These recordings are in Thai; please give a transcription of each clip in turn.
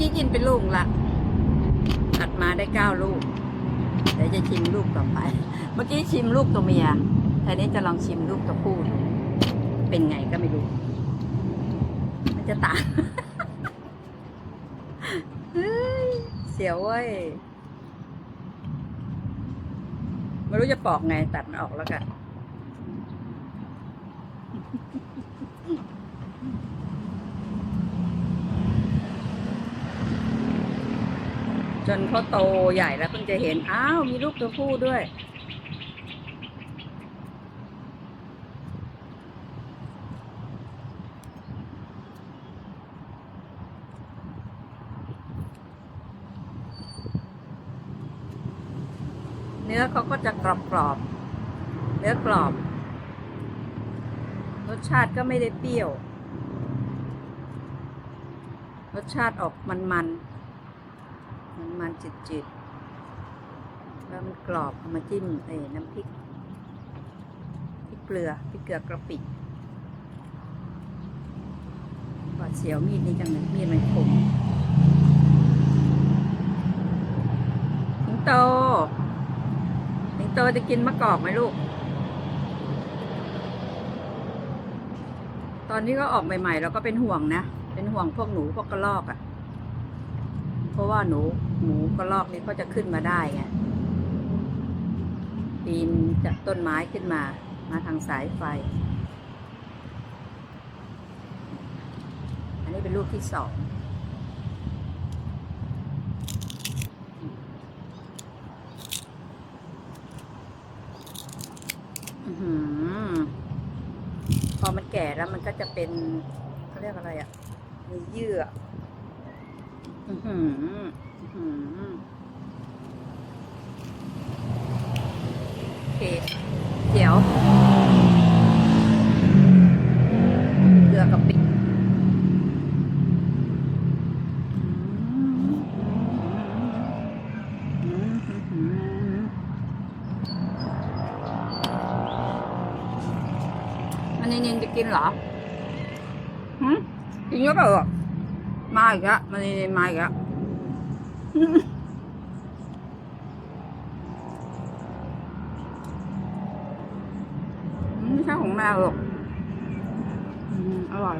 กี้กินเป็นลูกละตัดมาได้เก้าลูกเดี๋ยวจะชิมลูกต่อไป เมื่อกี้ชิมลูกตัวเมียทีนี้จะลองชิมลูกตัวผู้ดูเป็นไงก็ไม่รู้ มันจะต่างเฮ้ยเสียวเว้ยไม่รู้จะปอกไงตัดมันออกแล้วกัน จนเขาโตใหญ่แล้วเพิ่งจะเห็น อ้าว มีลูกตัวผู้ด้วย เนื้อเขาก็จะกรอบกรอบๆเนื้อกรอบ รสชาติก็ไม่ได้เปรี้ยว รสชาติออกมัน มันมันจืดๆแล้วมันกรอบเอามาจิ้มเอ้น้ำพริกพริกเกลือพริกเกลือกระปิหวาดเสียวมีดนี้จังเลยมีดมันคมสิงโตสิงโตจะกินมะกอกไหมลูก ตอนที่เขาออกใหม่ๆเราก็เป็นห่วงนะ เป็นห่วงพวกหนูพวกกระรอกอะ่ะ เพราะว่าหนูหนูกระรอกนี่เขาจะขึ้นมาได้ไงปีนจากต้นไม้ขึ้นมา มาทางสายไฟ อันนี้เป็นลูกที่สองอือหือพอมันแก่แล้วมันก็จะเป็นเขาเรียกอะไรอะ่ะ มีเยื่อ โอเค เดี๋ยว เกลือกับปิมันเย็นๆจะกินเหรอหืมกินก็เปล่าอะ มาอีกแล้วมันเย็นๆมาอีกแล้วไม่ใช่ของแม่หรอกอร่อย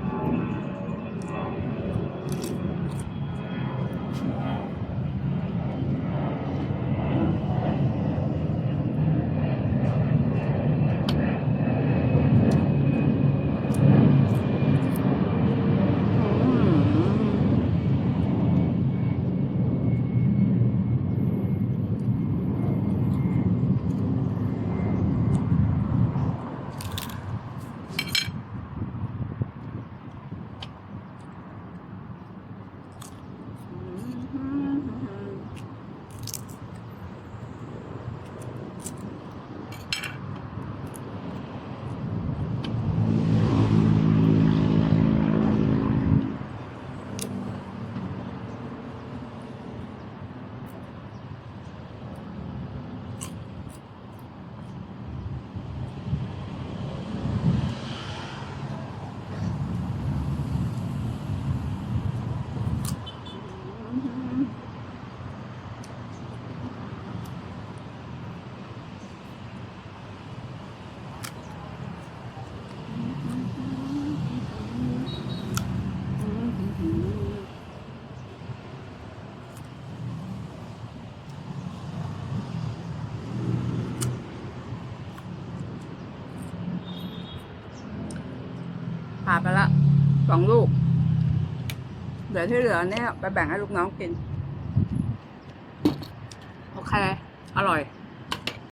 ผ่าไปละสองลูก เดี๋ยวที่เหลือเนี่ยไปแบ่งให้ลูกน้องกิน โอเค อร่อย